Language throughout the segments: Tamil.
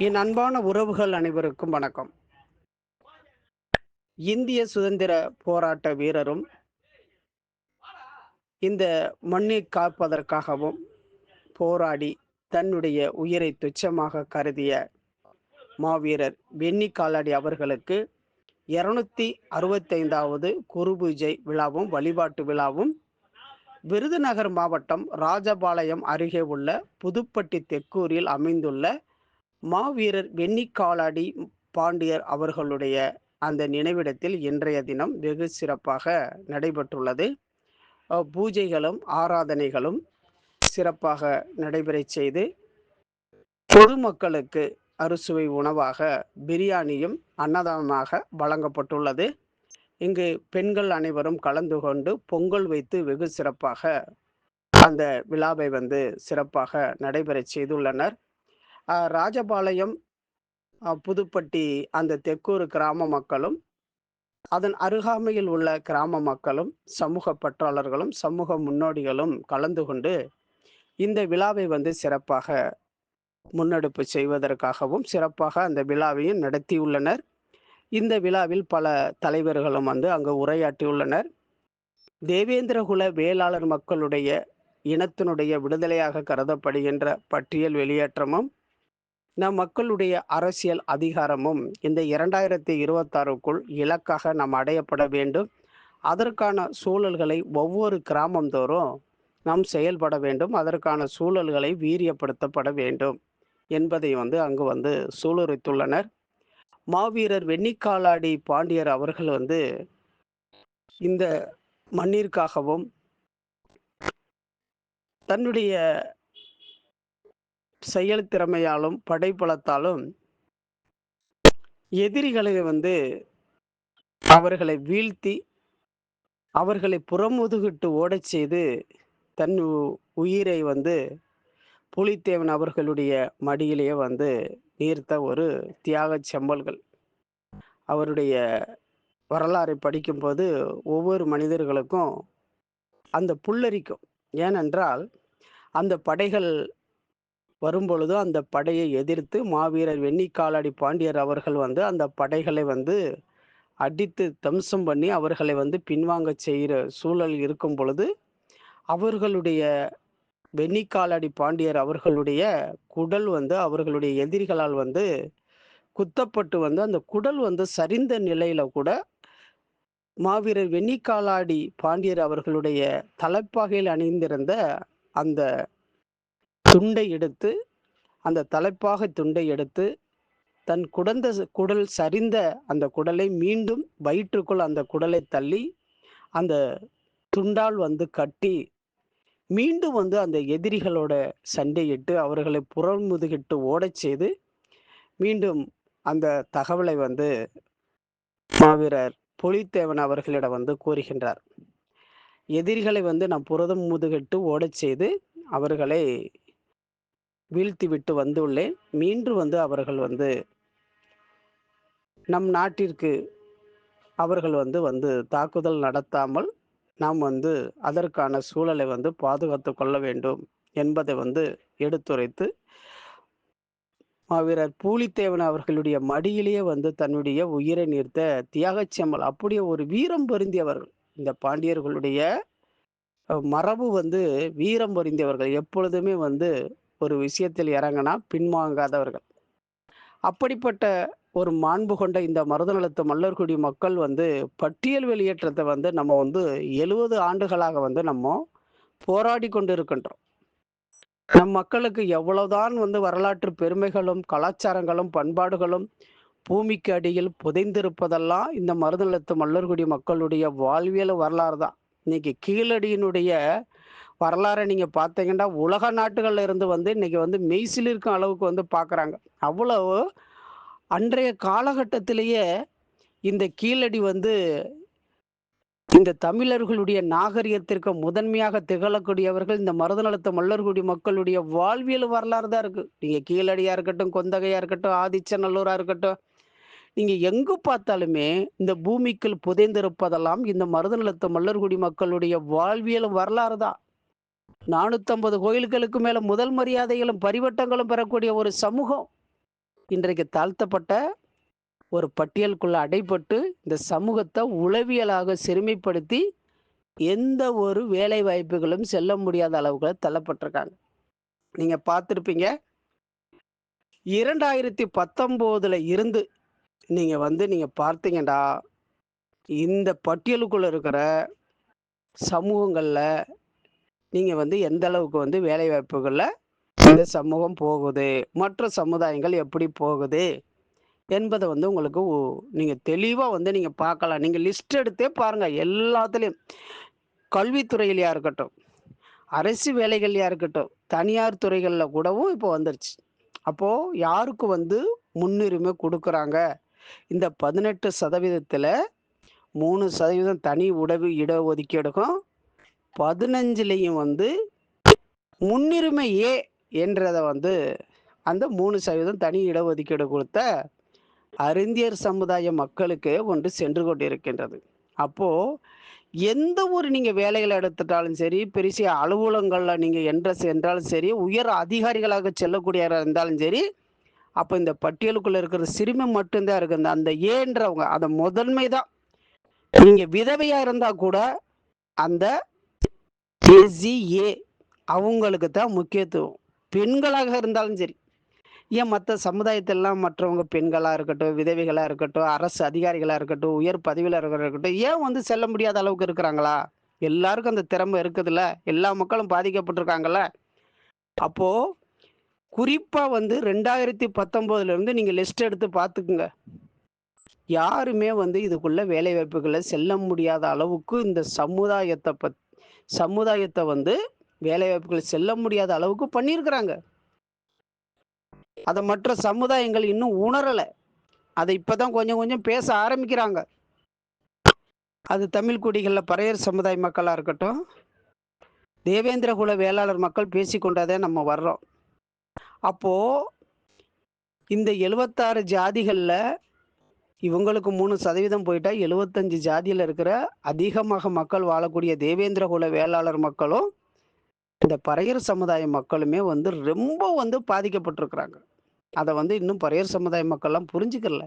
என் அன்பான உறவுகள் அனைவருக்கும் வணக்கம். இந்திய சுதந்திர போராட்ட வீரரும் இந்த மண்ணை காப்பதற்காகவும் போராடி தன்னுடைய உயிரை துச்சமாக கருதிய மாவீரர் வெண்ணி காலாடி அவர்களுக்கு இருநூத்தி அறுபத்தைந்தாவது குரு பூஜை விழாவும் வழிபாட்டு விழாவும் விருதுநகர் மாவட்டம் ராஜபாளையம் அருகே உள்ள புதுப்பட்டி தெக்கூரில் அமைந்துள்ள மாவீரர் வெண்ணிக்காலாடி பாண்டியர் அவர்களுடைய அந்த நினைவிடத்தில் இன்றைய தினம் வெகு சிறப்பாக நடைபெற்றுள்ளது. பூஜைகளும் ஆராதனைகளும் சிறப்பாக நடைபெற செய்து பொதுமக்களுக்கு அறுசுவை உணவாக பிரியாணியும் அன்னதானமாக வழங்கப்பட்டுள்ளது. இங்கு பெண்கள் அனைவரும் கலந்து கொண்டு பொங்கல் வைத்து வெகு சிறப்பாக அந்த விழாவை வந்து சிறப்பாக நடைபெறச் செய்துள்ளனர். ராஜபாளையம் புதுப்பட்டி அந்த தெக்கூர் கிராம மக்களும் அதன் அருகாமையில் உள்ள கிராம மக்களும் சமூக பற்றாளர்களும் சமூக முன்னோடிகளும் கலந்து கொண்டு இந்த விழாவை வந்து சிறப்பாக முன்னெடுப்பு செய்வதற்காகவும் சிறப்பாக அந்த விழாவையும் நடத்தியுள்ளனர். இந்த விழாவில் பல தலைவர்களும் வந்து அங்கு உரையாற்றியுள்ளனர். தேவேந்திரகுல வேளாளர் மக்களுடைய இனத்தினுடைய விடுதலையாக கருதப்படுகின்ற பட்டியல் வெளியேற்றமும் நம் மக்களுடைய அரசியல் அதிகாரமும் இந்த இரண்டாயிரத்தி இருபத்தாறுக்குள் இலக்காக நாம் அடையப்பட வேண்டும். அதற்கான சூழல்களை ஒவ்வொரு கிராமந்தோறும் நாம் செயல்பட வேண்டும். அதற்கான சூழல்களை வீரியப்படுத்தப்பட வேண்டும் என்பதை வந்து அங்கு வந்து சூளுரைத்துள்ளனர். மாவீரர் வெண்ணிக்காலாடி பாண்டியர் அவர்கள் வந்து இந்த மண்ணிற்காகவும் தன்னுடைய செயல் திறமையாலும் படைப்பலத்தாலும் எதிரிகளை வந்து அவர்களை வீழ்த்தி அவர்களை புறமுதுகிட்டு ஓடச் செய்து தன் உயிரை வந்து புலித்தேவன் அவர்களுடைய மடியிலேயே வந்து நீர்த்த ஒரு தியாகச் செம்பல்கள். அவருடைய வரலாறை படிக்கும்போது ஒவ்வொரு மனிதர்களுக்கும் அந்த புல்லரிக்கும். ஏனென்றால் அந்த படைகள் வரும்பொழுது அந்த படையை எதிர்த்து மாவீரர் வெண்ணிக்காலாடி பாண்டியர் அவர்கள் வந்து அந்த படைகளை வந்து அடித்து தம்சம் பண்ணி அவர்களை வந்து பின்வாங்க செய்கிற சூழல் இருக்கும் பொழுது அவர்களுடைய வெண்ணிக்காலாடி பாண்டியர் அவர்களுடைய குடல் வந்து அவர்களுடைய எதிரிகளால் வந்து குத்தப்பட்டு வந்து அந்த குடல் வந்து சரிந்த நிலையில கூட மாவீரர் வெண்ணிக்காலாடி பாண்டியர் அவர்களுடைய தலைப்பாகையில் அணிந்திருந்த அந்த துண்டை எடுத்து அந்த தலைப்பாக துண்டை எடுத்து தன் குடந்த குடல் சரிந்த அந்த குடலை மீண்டும் வயிற்றுக்குள் அந்த குடலை தள்ளி அந்த துண்டால் வந்து கட்டி மீண்டும் வந்து அந்த எதிரிகளோட சண்டையிட்டு அவர்களை புறமுதுகிட்டு ஓடச் செய்து மீண்டும் அந்த தகவலை வந்து மாவீரர் புலித்தேவன் அவர்களிடம் வந்து கூறுகின்றார். எதிரிகளை வந்து நான் புரதம் முதுகிட்டு ஓடச் செய்து அவர்களை வீழ்த்தி விட்டு வந்துள்ளேன். மீண்டும் வந்து அவர்கள் வந்து நம் நாட்டிற்கு அவர்கள் வந்து வந்து தாக்குதல் நடத்தாமல் நாம் வந்து அதற்கான சூழலை வந்து பாதுகாத்து கொள்ள வேண்டும் என்பதை வந்து எடுத்துரைத்து மாவீரர் பூலித்தேவன் அவர்களுடைய மடியிலேயே வந்து தன்னுடைய உயிரை நீர்த்த தியாகச்செம்மல் அப்படியே ஒரு வீரம் பொருந்தியவர்கள். இந்த பாண்டியர்களுடைய மரபு வந்து வீரம் பொருந்தியவர்கள். எப்பொழுதுமே வந்து ஒரு விஷயத்தில் இறங்கினா பின்வாங்காதவர்கள். அப்படிப்பட்ட ஒரு மாண்பு கொண்ட இந்த மருதநலத்து மல்லர்குடி மக்கள் வந்து பட்டியல் வெளியேற்றத்தை வந்து நம்ம வந்து எழுபது ஆண்டுகளாக வந்து நம்ம போராடி கொண்டு இருக்கின்றோம் நம் மக்களுக்கு எவ்வளவுதான் வந்து வரலாற்று பெருமைகளும் கலாச்சாரங்களும் பண்பாடுகளும் பூமிக்கு அடியில் புதைந்திருப்பதெல்லாம் இந்த மருதநலத்து மல்லர்குடி மக்களுடைய வாழ்வியல் வரலாறு தான். இன்னைக்கு கீழடியினுடைய வரலாறை நீங்கள் பார்த்தீங்கன்னா உலக நாட்டுகளில் இருந்து வந்து இன்றைக்கி வந்து மெய்சில் இருக்கும் அளவுக்கு வந்து பார்க்குறாங்க. அவ்வளவு அன்றைய காலகட்டத்திலேயே இந்த கீழடி வந்து இந்த தமிழர்களுடைய நாகரிகத்திற்கு முதன்மையாக திகழக்கூடியவர்கள் இந்த மருதநலத்து மல்லர்குடி மக்களுடைய வாழ்வியல் வரலாறு தான் இருக்குது நீங்கள் கீழடியாக இருக்கட்டும் கொந்தகையாக இருக்கட்டும் ஆதிச்சநல்லூராக இருக்கட்டும் நீங்கள் எங்கு பார்த்தாலுமே இந்த பூமிக்குள் புதைந்திருப்பதெல்லாம் இந்த மருதநிலத்து மல்லர்குடி மக்களுடைய வாழ்வியல் வரலாறு தான். நானூத்தம்பது கோயில்களுக்கு மேல முதல் மரியாதைகளும் பரிவட்டங்களும் பெறக்கூடிய ஒரு சமூகம். இன்றைக்கு தாழ்த்தப்பட்ட ஒரு பட்டியலுக்குள்ள அடைப்பட்டு இந்த சமூகத்தை உளவியலாக சிறுமைப்படுத்தி எந்த ஒரு வேலை வாய்ப்புகளும் செல்ல முடியாத அளவுக்கு தள்ளப்பட்டிருக்காங்க. நீங்க பார்த்துருப்பீங்க. இரண்டாயிரத்தி பத்தொம்போதுல இருந்து நீங்க வந்து நீங்க பார்த்தீங்கடா இந்த பட்டியலுக்குள்ள இருக்கிற சமூகங்கள்ல நீங்கள் வந்து எந்த அளவுக்கு வந்து வேலைவாய்ப்புகளில் இந்த சமூகம் போகுது மற்ற சமுதாயங்கள் எப்படி போகுது என்பதை வந்து உங்களுக்கு ஒ- தெளிவாக வந்து நீங்கள் பார்க்கலாம். நீங்கள் லிஸ்ட் எடுத்தே பாருங்கள் எல்லாத்துலேயும். கல்வித்துறையிலையா இருக்கட்டும் அரசு வேலைகள்லையா இருக்கட்டும் தனியார் துறைகளில் கூடவும் இப்போ வந்துருச்சு. அப்போது யாருக்கு வந்து முன்னுரிமை கொடுக்குறாங்க? இந்த பதினெட்டு சதவீதத்தில் மூணு சதவீதம் தனி உடவு இடஒதுக்கீடுக்கும் பதினஞ்சுலையும் வந்து முன்னுரிமை ஏ என்றதை வந்து அந்த மூணு சதவீதம் தனி இடஒதுக்கீடு கொடுத்த அறிந்தியர் சமுதாய மக்களுக்கு ஒன்று சென்று கொண்டிருக்கின்றது. அப்போ எந்த ஒரு நீங்க வேலைகளை எடுத்துட்டாலும் சரி பெரிய அலுவலகங்கள்ல நீங்க என்ற சென்றாலும் சரி உயர் அதிகாரிகளாக செல்லக்கூடியவராக இருந்தாலும் சரி அப்போ இந்த பட்டியலுக்குள்ள இருக்கிற சிறுமி மட்டும்தான் இருக்குது அந்த ஏன்றவங்க அந்த முதன்மை தான் நீங்க விதவையா இருந்தா கூட அந்த ஏ அவங்களுக்கு தான் முக்கியத்துவம். பெண்களாக இருந்தாலும் சரி. ஏன் மற்ற சமுதாயத்திலலாம் மற்றவங்க பெண்களாக இருக்கட்டும் விதவைகளாக இருக்கட்டும் அரசு அதிகாரிகளாக இருக்கட்டும் உயர் பதவியில் இருக்கட்டும் ஏன் வந்து செல்ல முடியாத அளவுக்கு இருக்கிறாங்களா? எல்லாருக்கும் அந்த திறமை இருக்குதுல்ல. எல்லா மக்களும் பாதிக்கப்பட்டிருக்காங்கல்ல. அப்போது குறிப்பாக வந்து ரெண்டாயிரத்தி பத்தொம்போதுலேருந்து நீங்கள் லிஸ்ட் எடுத்து பார்த்துக்குங்க. யாருமே வந்து இதுக்குள்ளே வேலைவாய்ப்புகளை செல்ல முடியாத அளவுக்கு இந்த சமுதாயத்தை பத் சமுதாயத்தை வந்து வேலைவாய்ப்புகள் செல்ல முடியாத அளவுக்கு பண்ணியிருக்கிறாங்க. அதை மற்ற சமுதாயங்கள் இன்னும் உணரலை. அதை இப்போதான் கொஞ்சம் கொஞ்சம் பேச ஆரம்பிக்கிறாங்க. அது தமிழ் குடிகளில் பறையர் சமுதாய மக்களாக இருக்கட்டும் தேவேந்திர குல வேளாளர் மக்கள் பேசிக்கொண்டாதே நம்ம வர்றோம். அப்போது இந்த எழுபத்தாறு ஜாதிகளில் இவங்களுக்கு மூணு சதவீதம் போயிட்டா எழுபத்தஞ்சு ஜாதியில் இருக்கிற அதிகமாக மக்கள் வாழக்கூடிய தேவேந்திர குல வேளாளர் மக்களும் இந்த பறையர் சமுதாய மக்களுமே வந்து ரொம்ப வந்து பாதிக்கப்பட்டிருக்கிறாங்க. அதை வந்து இன்னும் பறையர் சமுதாய மக்கள்லாம் புரிஞ்சுக்கல.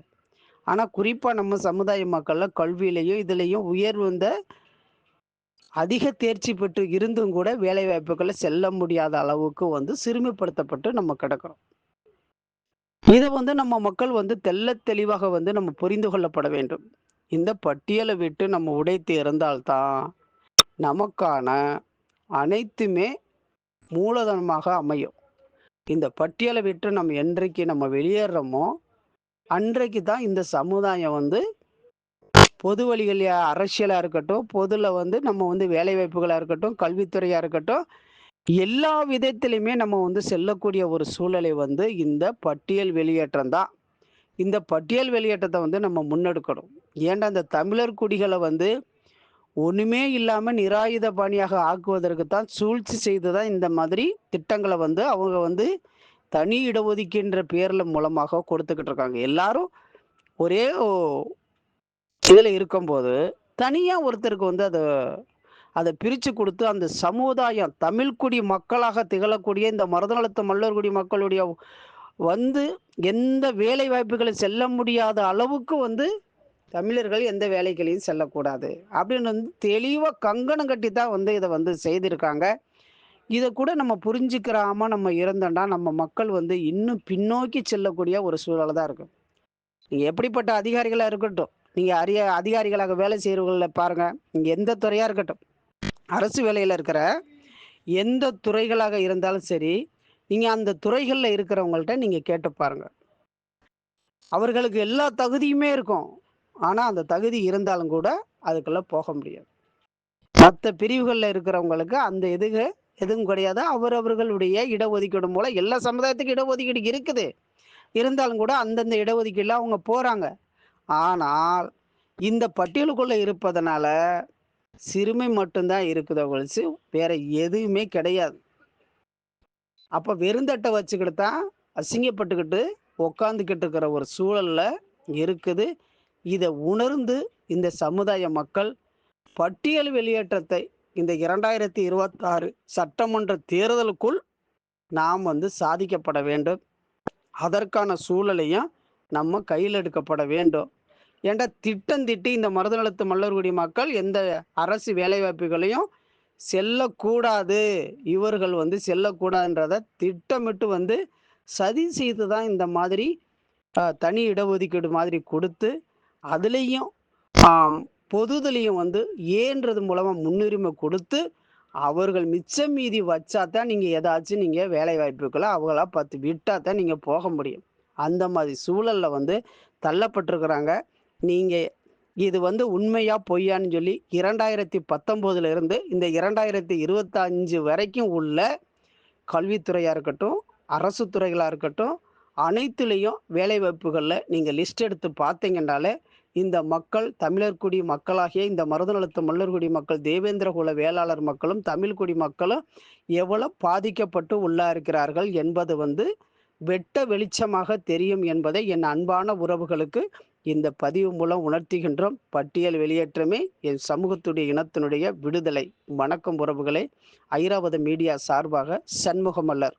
ஆனால் குறிப்பாக நம்ம சமுதாய மக்களில் கல்வியிலையும் இதுலேயும் உயர்ந்த அதிக தேர்ச்சி பெற்று இருந்தும் கூட வேலை வாய்ப்புகளை செல்ல முடியாத அளவுக்கு வந்து சிறுமைப்படுத்தப்பட்டு நம்ம கிடக்கிறோம். இதை வந்து நம்ம மக்கள் வந்து தெல்ல தெளிவாக வந்து நம்ம புரிந்து கொள்ளப்பட வேண்டும். இந்த பட்டியலை விட்டு நம்ம உடைத்து இருந்தால்தான் நமக்கான அனைத்துமே மூலதனமாக அமையும். இந்த பட்டியலை விட்டு நம்ம என்றைக்கு நம்ம வெளியேறோமோ அன்றைக்கு தான் இந்த சமுதாயம் வந்து பொது வழிகளில் அரசியலாக இருக்கட்டும் பொதுல வந்து நம்ம வந்து வேலை வாய்ப்புகளாக இருக்கட்டும் கல்வித்துறையாக இருக்கட்டும் எல்லா விதத்திலையுமே நம்ம வந்து செல்லக்கூடிய ஒரு சூழலை வந்து இந்த பட்டியல் வெளியேற்றம் தான். இந்த பட்டியல் வெளியேற்றத்தை வந்து நம்ம முன்னெடுக்கணும். ஏன்டா இந்த தமிழர் குடிகளை வந்து ஒன்றுமே இல்லாமல் நிராயுத பாணியாக ஆக்குவதற்கு தான் சூழ்ச்சி செய்து தான் இந்த மாதிரி திட்டங்களை வந்து அவங்க வந்து தனி இடஒதுக்கின்ற பேரில் மூலமாக கொடுத்துக்கிட்டு இருக்காங்க. எல்லாரும் ஒரே இதில் இருக்கும்போது தனியாக ஒருத்தருக்கு வந்து அதை அதை பிரித்து கொடுத்து அந்த சமுதாயம் தமிழ்குடி மக்களாக திகழக்கூடிய இந்த மருதநலத்து மல்லர்குடி மக்களுடைய வந்து எந்த வேலை வாய்ப்புகளை செல்ல முடியாத அளவுக்கு வந்து தமிழர்கள் எந்த வேலைகளையும் செல்லக்கூடாது. அப்படின்னு வந்து தெளிவாக கங்கணம் கட்டி தான் வந்து இதை வந்து செய்திருக்காங்க. இதை கூட நம்ம புரிஞ்சுக்கிறாம நம்ம இருந்தோம்னா நம்ம மக்கள் வந்து இன்னும் பின்னோக்கி செல்லக்கூடிய ஒரு சூழல் தான் இருக்கும் நீங்கள் எப்படிப்பட்ட அதிகாரிகளாக இருக்கட்டும் நீங்கள் அரிய அதிகாரிகளாக வேலை செய்கிறவர்களை பாருங்கள் நீங்கள் எந்த துறையாக இருக்கட்டும் அரசு வேலையில் இருக்கிற எந்த துறைகளாக இருந்தாலும் சரி நீங்கள் அந்த துறைகளில் இருக்கிறவங்கள்ட்ட நீங்கள் கேட்டு பாருங்கள் அவர்களுக்கு எல்லா தகுதியுமே இருக்கும். ஆனால் அந்த தகுதி இருந்தாலும் கூட அதுக்குள்ளே போக முடியாது. மற்ற பிரிவுகளில் இருக்கிறவங்களுக்கு அந்த எதுக எதுவும் கிடையாது. அவரவர்களுடைய இடஒதுக்கீடு மூலம் எல்லா சமுதாயத்துக்கும் இடஒதுக்கீடு இருக்குது. இருந்தாலும் கூட அந்தந்த இடஒதுக்கீடுல அவங்க போகிறாங்க ஆனால் இந்த பட்டியலுக்குள்ளே இருப்பதனால சிறுமை மட்டும்தான் இருக்குதோ ஒழிச்சு வேற எதுவுமே கிடையாது. அப்போ வெறுந்தட்டை வச்சுக்கிட்டு தான் அசிங்கப்பட்டுக்கிட்டு உக்காந்துக்கிட்டு இருக்கிற ஒரு சூழலில் இருக்குது. இதை உணர்ந்து இந்த சமுதாய மக்கள் பட்டியல் வெளியேற்றத்தை இந்த இரண்டாயிரத்தி இருபத்தாறு சட்டமன்ற தேர்தலுக்குள் நாம் வந்து சாதிக்கப்பட வேண்டும். அதற்கான சூழலையும் நம்ம கையில் எடுக்கப்பட வேண்டும். ஏன்டா திட்டம் திட்டி இந்த மருதநலத்து மல்லர்குடி மக்கள் எந்த அரசு வேலைவாய்ப்புகளையும் செல்லக்கூடாது? இவர்கள் வந்து செல்லக்கூடாதுன்றத திட்டமிட்டு வந்து சதி செய்து தான் இந்த மாதிரி தனி இடஒதுக்கீடு மாதிரி கொடுத்து அதுலேயும் பொதுதுலையும் வந்து ஏன்றது மூலமாக முன்னுரிமை கொடுத்து அவர்கள் மிச்சம் மீதி வச்சா தான் நீங்கள் ஏதாச்சும் நீங்கள் வேலை வாய்ப்புகளை அவங்களா பத்து விட்டா தான் நீங்கள் போக முடியும். அந்த மாதிரி சூழலில் வந்து தள்ளப்பட்டிருக்கிறாங்க. நீங்கள் இது வந்து உண்மையா பொய்யான்னு சொல்லி இரண்டாயிரத்தி பத்தொம்போதுல இருந்து இந்த இரண்டாயிரத்தி இருபத்தஞ்சு வரைக்கும் உள்ள கல்வித்துறையாக இருக்கட்டும் அரசு துறைகளாக இருக்கட்டும் அனைத்துலேயும் வேலைவாய்ப்புகளில் நீங்கள் லிஸ்ட் எடுத்து பார்த்தீங்கன்னாலே இந்த மக்கள் தமிழர்குடி மக்களாகிய இந்த மருதநலத்து மல்லர்குடி மக்கள் தேவேந்திரகுல வேளாளர் மக்களும் தமிழ்குடி மக்களும் எவ்வளவு பாதிக்கப்பட்டு உள்ளா இருக்கிறார்கள் என்பது வந்து வெட்ட வெளிச்சமாக தெரியும் என்பதை என் அன்பான உறவுகளுக்கு இந்த பதிவு மூலம் உணர்த்துகின்றோம். பட்டியல் வெளியேற்றமே என் சமூகத்துடைய இனத்தினுடைய விடுதலை. வணக்கம் உறவுகளை. ஐராவத மீடியா சார்பாக சண்முகமல்லர்.